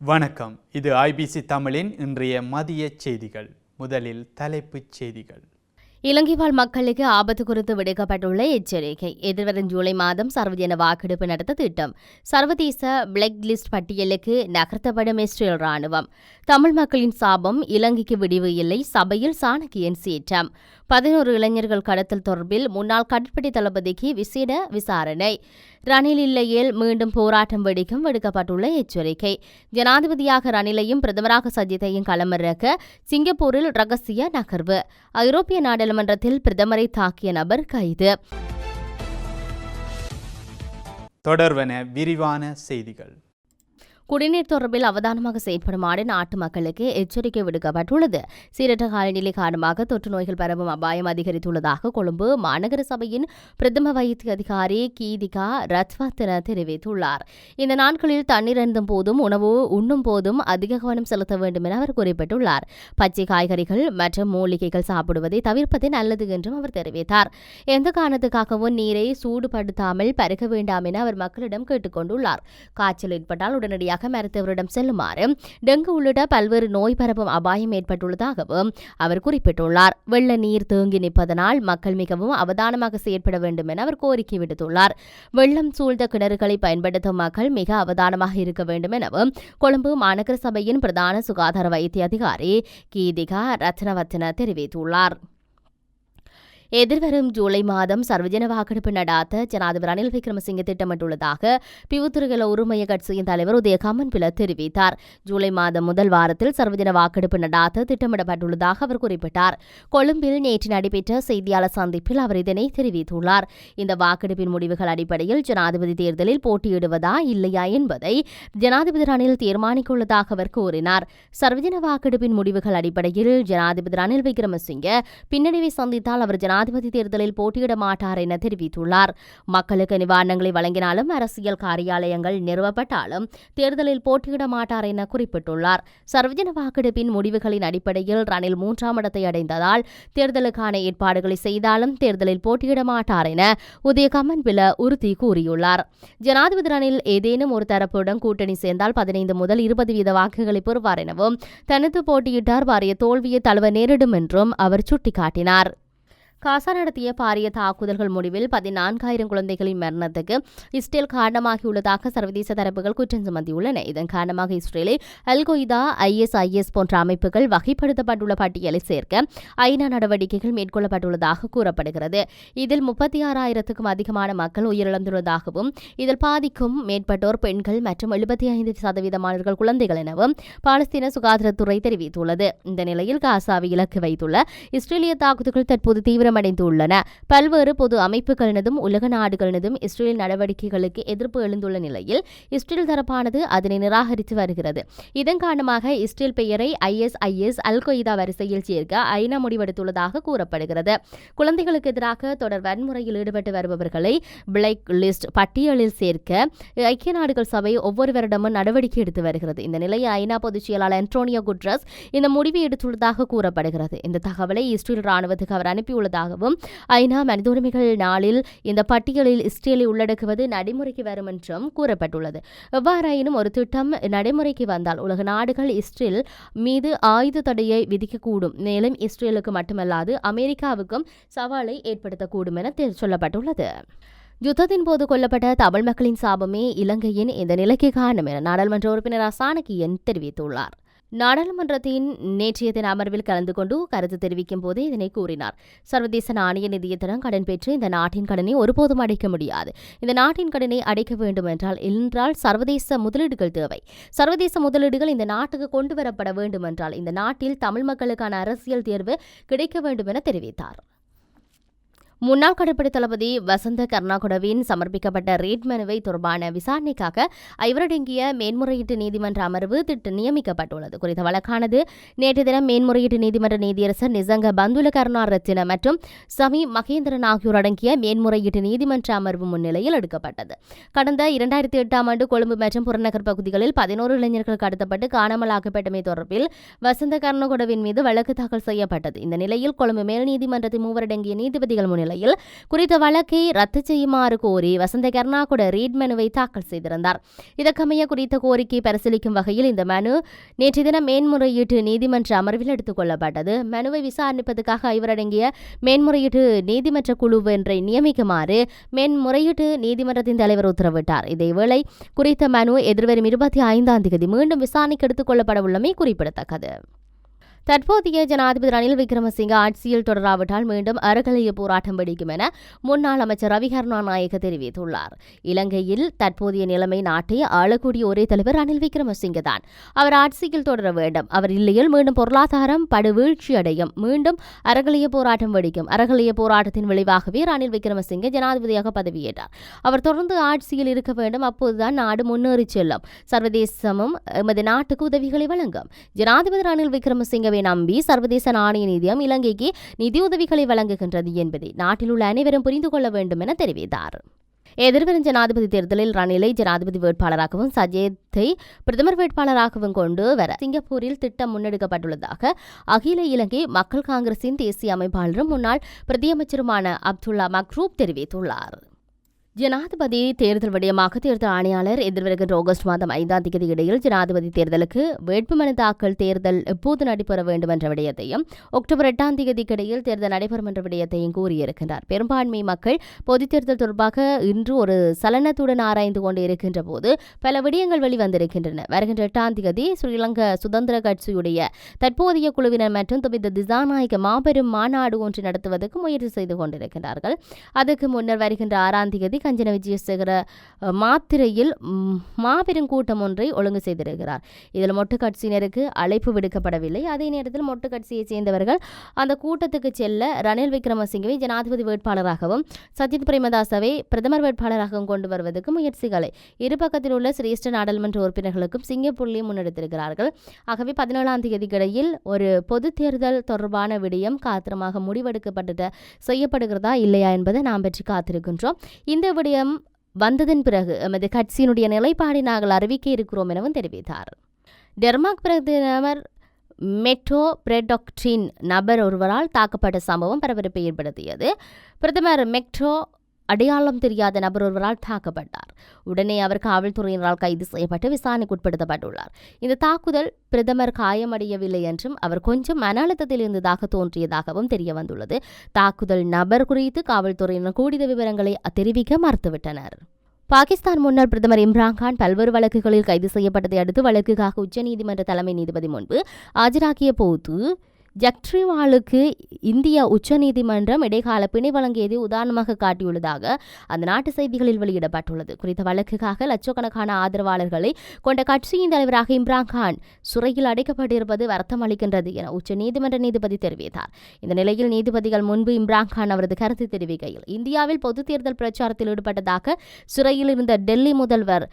வணக்கம். இது ஐபிசி தமிழின் இன்றைய மதிய செய்திகள். முதலில் தலைப்புச் செய்திகள். இலங்கை வாழ் மக்களுக்கு ஆபத்து குறித்து விடுக்கப்பட்டுள்ள எச்சரிக்கை. எதிர்வரும் ஜூலை மாதம் சர்வஜன வாக்கெடுப்பு நடத்த திட்டம். சர்வதேச பிளாக் லிஸ்ட் பட்டியலுக்கு நகர்த்தப்படும் இஸ்ரேல் ராணுவம் தமிழ் மக்களின் சாபம் இலங்கைக்கு விடிவு இல்லை சபையில் சாணக்கியன் சீற்றம். பதினோரு இளைஞர்கள் கடத்தல் தொடர்பில் முன்னாள் கடற்படை தளபதிக்கு விசேட விசாரணை. ரணில் இல்லையேல் மீண்டும் போராட்டம் வெடிக்கும் விடுக்கப்பட்டுள்ள எச்சரிக்கை. ஜனாதிபதியாக ரணிலையும் பிரதமராக சஜித்தையும் களமிறக்க சிங்கப்பூரில் ரகசிய நகர்வு. ஐரோப்பிய நாடாளுமன்றத்தில் பிரதமரை தாக்கிய நபர் கைது. தொடர்வன விரிவான செய்திகள். குடிநீர் தொடர்பில் அவதானமாக செயற்படுமாறு நாட்டு மக்களுக்கு எச்சரிக்கை விடுக்கப்பட்டுள்ளது. சீரற்ற காலநிலை காரணமாக தொற்று நோய்கள் பரவும் அபாயம் அதிகரித்துள்ளதாக கொழும்பு மாநகர சபையின் பிரதம வைத்திய அதிகாரி கீதிகா ரத்வத்தின தெரிவித்துள்ளார். இந்த நாட்களில் தண்ணீர் அருந்தும் போதும் உணவு உண்ணும் போதும் அதிக கவனம் செலுத்த வேண்டும் என அவர் குறிப்பிட்டுள்ளார். பச்சை காய்கறிகள் மற்றும் மூலிகைகள் சாப்பிடுவதை தவிர்ப்பது நல்லது என்றும் அவர் தெரிவித்தார். எந்த காரணத்துக்காகவும் நீரை சூடுபடுத்தாமல் பருக வேண்டாம் என அவர் மக்களிடம் கேட்டுக்கொண்டுள்ளார். காய்ச்சல் ஏற்பட்டால் உடனடியாக மருத்துவரிடம் செல்லுமாறு டெங்கு உள்ளிட்ட பல்வேறு நோய் பரவும் அபாயம் ஏற்பட்டுள்ளதாகவும் அவர் குறிப்பிட்டுள்ளார். வெள்ள நீர் தேங்கி நிற்பதனால் மக்கள் மிகவும் அவதானமாக செயற்பட வேண்டும் என அவர் கோரிக்கை விடுத்துள்ளார். வெள்ளம் சூழ்ந்த கிணறுகளை பயன்படுத்தும் மக்கள் மிக அவதானமாக இருக்க வேண்டும் எனவும் கொழும்பு மாநகர சபையின் பிரதான சுகாதார வைத்திய அதிகாரி கீதிகா ரத்னவத்தன தெரிவித்துள்ளார். எதிர்வரும் ஜூலை மாதம் சர்வஜன வாக்கெடுப்பு நடாத்த ஜனாதிபதி ரணில் விக்ரமசிங்க திட்டமிட்டுள்ளதாக பிவுத்துறைகள உரிமைய கட்சியின் தலைவர் உதயகாமன் பிள பில தெரிவித்தார். ஜூலை மாதம் முதல் வாரத்தில் சர்வஜன வாக்கெடுப்பு நடாத்த திட்டமிடப்பட்டுள்ளதாக அவர் குறிப்பிட்டார். கொழும்பில் நேற்று நடைபெற்ற செய்தியாளர் சந்திப்பில் அவர் இதனை தெரிவித்துள்ளார். இந்த வாக்கெடுப்பின் முடிவுகள் அடிப்படையில் ஜனாதிபதி தேர்தலில் போட்டியிடுவதா இல்லையா என்பதை ஜனாதிபதி ரணில் தீர்மானிக்கவுள்ளதாக அவர் கூறினார். சர்வஜன வாக்கெடுப்பின் முடிவுகள் அடிப்படையில் ஜனாதிபதி ரணில் விக்ரமசிங்க பின்னடைவை சந்தித்தால் அவர் ஜனாதிபதி தேர்தலில் போட்டியிட மாட்டார் என தெரிவித்துள்ளார். மக்களுக்கு நிவாரணங்களை வழங்கினாலும் அரசியல் காரியாலயங்கள் நிறுவப்பட்டாலும் தேர்தலில் போட்டியிட மாட்டார் என குறிப்பிட்டுள்ளார். சர்வஜன வாக்கெடுப்பின் முடிவுகளின் அடிப்படையில் ரணில் மூன்றாம் இடத்தை அடைந்ததால் தேர்தலுக்கான ஏற்பாடுகளை செய்தாலும் தேர்தலில் போட்டியிட மாட்டார் என உதயகமன் பில உறுதி கூறியுள்ளார். ஜனாதிபதி ரணில் ஏதேனும் ஒரு தரப்புடன் கூட்டணி சேர்ந்தால் பதினைந்து முதல் இருபது வீத வாக்குகளை பெறுவார் எனவும் தனித்து போட்டியிட்டார் வாரிய தோல்வியை தழுவ நேரிடும் என்றும் அவர் சுட்டிக்காட்டினார். காசா நடத்திய பாரிய தாக்குதல்கள் முடிவில் பதினான்காயிரம் குழந்தைகளின் மரணத்துக்கு இஸ்ரேல் காரணமாகியுள்ளதாக சர்வதேச தரப்புகள் குற்றம் சுமத்தியுள்ளன. இதன் காரணமாக இஸ்ரேலை அல் கொய்தா ஐஎஸ்ஐஎஸ் போன்ற அமைப்புகள் வகைப்படுத்தப்பட்டுள்ள பட்டியலை சேர்க்க ஐநா நடவடிக்கைகள் மேற்கொள்ளப்பட்டுள்ளதாக கூறப்படுகிறது. இதில் முப்பத்தி ஆறாயிரத்துக்கும் அதிகமான மக்கள் உயிரிழந்துள்ளதாகவும் இதில் பாதிக்கும் மேற்பட்டோர் பெண்கள் மற்றும் எழுபத்தி ஐந்து சதவீதமானவர்கள் குழந்தைகள் எனவும் பாலஸ்தீன சுகாதாரத்துறை தெரிவித்துள்ளது. இந்த நிலையில் காசாவை இலக்கு வைத்துள்ள இஸ்ரேலிய தாக்குதல்கள் தற்போது தீவிர தீவிரமடைந்துள்ளன. பல்வேறு பொது அமைப்புகளினதும் உலக நாடுகளினதும் இஸ்ரேல் நடவடிக்கைகளுக்கு எதிர்ப்பு எழுந்துள்ள நிலையில் இஸ்ரேல் தரப்பானது அதனை நிராகரித்து வருகிறது. இதன் காரணமாக இஸ்ரேல் பெயரை ஐஎஸ்ஐஎஸ் அல் கொய்தா வரிசையில் சேர்க்க ஐநா முடிவெடுத்துள்ளதாக கூறப்படுகிறது. குழந்தைகளுக்கு எதிராக தொடர் வன்முறையில் ஈடுபட்டு வருபவர்களை பிளாக் லிஸ்ட் பட்டியலில் சேர்க்க ஐக்கிய நாடுகள் சபை ஒவ்வொரு வருடமும் நடவடிக்கை எடுத்து வருகிறது. இந்த நிலையில் ஐநா பொதுச் செயலாளர் அன்டோனியோ குட்ரஸ் இந்த முடிவை எடுத்துள்ளதாக கூறப்படுகிறது. இந்த தகவலை இஸ்ரேல் ராணுவத்துக்கு அவர் அனுப்பியுள்ளதாக உள்ளதாகவும் ஐநா மனித உரிமைகள் நாளில் இந்த பட்டியலில் இஸ்ரேலை உள்ளடக்குவது நடைமுறைக்கு வரும் என்றும் கூறப்பட்டுள்ளது. எவ்வாறாயினும் ஒரு திட்டம் நடைமுறைக்கு வந்தால் உலக நாடுகள் இஸ்ரேல் மீது ஆயுத தடையை விதிக்கக்கூடும். மேலும் இஸ்ரேலுக்கு மட்டுமல்லாது அமெரிக்காவுக்கும் சவாலை ஏற்படுத்தக்கூடும் என சொல்லப்பட்டுள்ளது. யுத்தத்தின் போது கொல்லப்பட்ட தமிழ் மக்களின் சாபமே இலங்கையின் இந்த நிலைக்கு காரணம் என நாடாளுமன்ற உறுப்பினர் அசானகியன் தெரிவித்துள்ளார். நாடாளுமன்றத்தின் நேற்றைய தின அமர்வில் கலந்து கொண்டு கருத்து தெரிவிக்கும் போதே இதனை கூறினார். சர்வதேச நாணய நிதியத்திடம் கடன் பெற்று இந்த நாட்டின் கடனை ஒருபோதும் அடைக்க முடியாது. இந்த நாட்டின் கடனை அடைக்க வேண்டும் என்றால் என்றால் சர்வதேச முதலீடுகள் தேவை. சர்வதேச முதலீடுகள் இந்த நாட்டுக்கு கொண்டு வரப்பட வேண்டும் என்றால் இந்த நாட்டில் தமிழ் மக்களுக்கான அரசியல் தேர்வு கிடைக்க வேண்டும் என தெரிவித்தார். முன்னாள் கடற்படை தளபதி வசந்த கர்ணாகுடவின் சமர்ப்பிக்கப்பட்ட ரேட் மனுவை தொடர்பான விசாரணைக்காக ஐவரடங்கிய மேன்முறையீட்டு நீதிமன்ற அமர்வு திட்டு நியமிக்கப்பட்டுள்ளது. குறித்த வழக்கானது நேற்று தினம் மேன்முறையீட்டு நீதிமன்ற நீதியரசர் நிசங்க பந்துல கருணா ரத்தின மற்றும் சமி மகேந்திரன் ஆகியோர் அடங்கிய மேன்முறையீட்டு நீதிமன்ற அமர்வு முன்னிலையில் எடுக்கப்பட்டது. கடந்த இரண்டாயிரத்தி எட்டாம் ஆண்டு கொழும்பு மற்றும் புறநகர் பகுதிகளில் பதினோரு இளைஞர்கள் கடத்தப்பட்டு காணாமலாக்கப்பட்டமை தொடர்பில் வசந்த கர்ணகுடவின் மீது வழக்கு தாக்கல் செய்யப்பட்டது. இந்த நிலையில் கொழும்பு மேல் நீதிமன்றத்தின் மூவரடங்கிய நீதிபதிகள் முன்னிலை நிலையில் குறித்த வழக்கை ரத்து செய்யுமாறு கோரி வசந்த கர்ணா கூட ரீட் மனுவை தாக்கல் செய்திருந்தார். இதற்கமைய குறித்த கோரிக்கை பரிசீலிக்கும் வகையில் இந்த மனு நேற்று தினம் மேன்முறையீட்டு நீதிமன்ற அமர்வில் எடுத்துக் கொள்ளப்பட்டது. மனுவை விசாரணைப்பதற்காக இவரடங்கிய மேன்முறையீட்டு நீதிமன்ற குழு ஒன்றை நியமிக்குமாறு மேன்முறையீட்டு நீதிமன்றத்தின் தலைவர் உத்தரவிட்டார். இதேவேளை குறித்த மனு எதிர்வரும் இருபத்தி ஐந்தாம் தேதி மீண்டும் விசாரணைக்கு எடுத்துக் கொள்ளப்பட உள்ளமை குறிப்பிடத்தக்கது. தற்போதைய ஜனாதிபதி ரணில் விக்ரமசிங்க ஆட்சியில் தொடராவிட்டால் மீண்டும் அறகலைய போராட்டம் வெடிக்கும் என முன்னாள் அமைச்சர் ரவி நாயக தெரிவித்துள்ளார். இலங்கையில் தற்போதைய நிலைமை நாட்டை ஆளக்கூடிய ஒரே தலைவர் ரணில் விக்ரமசிங்க தான். அவர் ஆட்சியில் தொடர வேண்டும். அவர் இல்லையில் மீண்டும் பொருளாதாரம் படுவீழ்ச்சி அடையும். மீண்டும் அறகலைய போராட்டம் வெடிக்கும். அறகலைய போராட்டத்தின் விளைவாகவே ரணில் விக்ரமசிங்க ஜனாதிபதியாக பதவியேற்றார். அவர் தொடர்ந்து ஆட்சியில் இருக்க வேண்டும். அப்போதுதான் நாடு முன்னேறி செல்லும். சர்வதேசமும் எமது நாட்டுக்கு உதவிகளை வழங்கும். ஜனாதிபதி ரணில் விக்ரமசிங்கவை நம்பி சர்வதேச நாணய நிதியம் இலங்கைக்கு நிதியுதவிகளை வழங்குகின்றது என்பதை நாட்டில் உள்ள அனைவரும் புரிந்து கொள்ள வேண்டும் என தெரிவித்தார். எதிர்வரும் ஜனாதிபதி தேர்தலில் ரணிலை ஜனாதிபதி வேட்பாளராகவும் சஜேத்தை பிரதமர் வேட்பாளராகவும் கொண்டு வர சிங்கப்பூரில் திட்டம் முன்னெடுக்கப்பட்டுள்ளதாக அகில இலங்கை மக்கள் காங்கிரசின் தேசிய அமைப்பாளரும் முன்னாள் பிரதியமைச்சருமான அப்துல்லா மக்ரூப் தெரிவித்துள்ளார். ஜனாதிபதி தேர்தல் விடயமாக தேர்தல் ஆணையாளர் எதிர்வருகின்ற ஆகஸ்ட் மாதம் ஐந்தாம் தேதி இடையில் ஜனாதிபதி தேர்தலுக்கு வேட்புமனு தாக்கல் தேர்தல் எப்போது நடைபெற வேண்டும் என்ற விடயத்தையும் அக்டோபர் எட்டாம் தேதிக்கு இடையில் தேர்தல் நடைபெறும் என்ற விடயத்தையும் கூறியிருக்கின்றார். பெரும்பான்மை மக்கள் பொதுத் தேர்தல் தொடர்பாக இன்று ஒரு சலனத்துடன் ஆராய்ந்து கொண்டு இருக்கின்ற போது பல விடயங்கள் வெளிவந்திருக்கின்றன. வருகின்ற எட்டாம் தேதி ஸ்ரீலங்கா சுதந்திர கட்சியுடைய தற்போதைய குழுவினர் மற்றும் துவித்த திசாநாயக மாபெரும் மாநாடு ஒன்று நடத்துவதற்கு முயற்சி செய்து கொண்டிருக்கிறார்கள் அதற்கு முன்னர் வருகின்ற ஆறாம் தேதி கஞ்சன விஜயசேகர மாத்திரையில் மாபெரும் கூட்டம் ஒன்றை ஒழுங்கு செய்திருக்கிறார். இதில் மொட்டு கட்சியினருக்கு அழைப்பு விடுக்கப்படவில்லை. அதே நேரத்தில் மொட்டு சேர்ந்தவர்கள் அந்த கூட்டத்துக்கு செல்ல ரணில் விக்ரமசிங்கவை ஜனாதிபதி வேட்பாளராகவும் சஜித் பிரேமதாசவை பிரதமர் வேட்பாளராகவும் கொண்டு வருவதற்கு முயற்சிகளை இரு பக்கத்தில் உள்ள சிரேஷ்ட நாடாளுமன்ற உறுப்பினர்களுக்கும் சிங்கப்புள்ளி முன்னெடுத்திருக்கிறார்கள். ஆகவே பதினேழாம் தேதிக்கிடையில் ஒரு பொது தேர்தல் தொடர்பான விடயம் காத்திரமாக முடிவெடுக்கப்பட்டு செய்யப்படுகிறதா இல்லையா என்பதை நாம் பற்றி காத்திருக்கின்றோம். இந்த விடயம் வந்ததன் பிறகு எமது கட்சியினுடைய நிலைப்பாடை நாங்கள் அறிவிக்க இருக்கிறோம் எனவும் தெரிவித்தார். டெர்மாக் பிரதமர் மெட்ரோ பிரெடொக்டின் நபர் ஒருவரால் தாக்கப்பட்ட சம்பவம் பரபரப்பை ஏற்படுத்தியது. பிரதமர் மெக்ட்ரோ அடையாளம் தெரியாத நபர் ஒருவரால் தாக்கப்பட்டார். உடனே அவர் காவல்துறையினரால் கைது செய்யப்பட்டு விசாரணைக்கு உட்படுத்தப்பட்டுள்ளார். இந்த தாக்குதல் பிரதமர் காயமடையவில்லை என்றும் அவர் கொஞ்சம் மன அழுத்தத்தில் இருந்ததாக தோன்றியதாகவும் தெரிய வந்துள்ளது தாக்குதல் நபர் குறித்து காவல்துறையினர் கூடிய விவரங்களை தெரிவிக்க மறுத்துவிட்டனர். பாகிஸ்தான் முன்னாள் பிரதமர் இம்ரான்கான் பல்வேறு வழக்குகளில் கைது செய்யப்பட்டதை அடுத்து வழக்குக்காக உச்சநீதிமன்ற தலைமை நீதிபதி முன்பு ஆஜராகிய போது ஜக்ட்ரிவாலுக்கு இந்திய உச்சநீதிமன்றம் இடைக்கால பிணை வழங்கியதை உதாரணமாக காட்டியுள்ளதாக அந்த நாட்டு செய்திகளில் வெளியிடப்பட்டுள்ளது. குறித்த வழக்குக்காக லட்சக்கணக்கான ஆதரவாளர்களை கொண்ட கட்சியின் தலைவராக இம்ரான்கான் சிறையில் அடைக்கப்பட்டிருப்பது வருத்தம் அளிக்கின்றது என உச்சநீதிமன்ற நீதிபதி தெரிவித்தார். இந்த நிலையில் நீதிபதிகள் முன்பு இம்ரான்கான் அவரது கருத்து தெரிவிக்கையில் இந்தியாவில் பொதுத் தேர்தல் பிரச்சாரத்தில் ஈடுபட்டதாக சிறையில் இருந்த டெல்லி முதல்வர்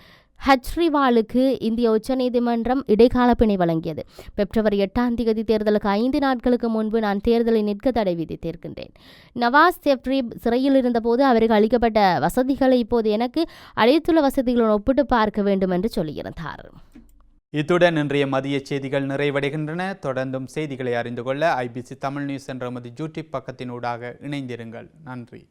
ஹஜ்ரிவாலுக்கு இந்திய உச்சநீதிமன்றம் இடைக்கால பிணை வழங்கியது. பிப்ரவரி எட்டாம் தேதி தேர்தலுக்கு ஐந்து நாட்களுக்கு முன்பு நான் தேர்தலை நிற்க தடை விதித்திருக்கின்றேன். நவாஸ் செஃப்ரீப் சிறையில் இருந்தபோது அவருக்கு அளிக்கப்பட்ட வசதிகளை இப்போது எனக்கு அளித்துள்ள வசதிகளுடன் ஒப்பிட்டு பார்க்க வேண்டும் என்று சொல்லியிருந்தார். இத்துடன் இன்றைய மதிய செய்திகள் நிறைவடைகின்றன. தொடர்ந்தும் செய்திகளை அறிந்து கொள்ள ஐபிசி தமிழ் நியூஸ் என்ற மது யூடியூப் பக்கத்தினூடாக இணைந்திருங்கள். நன்றி.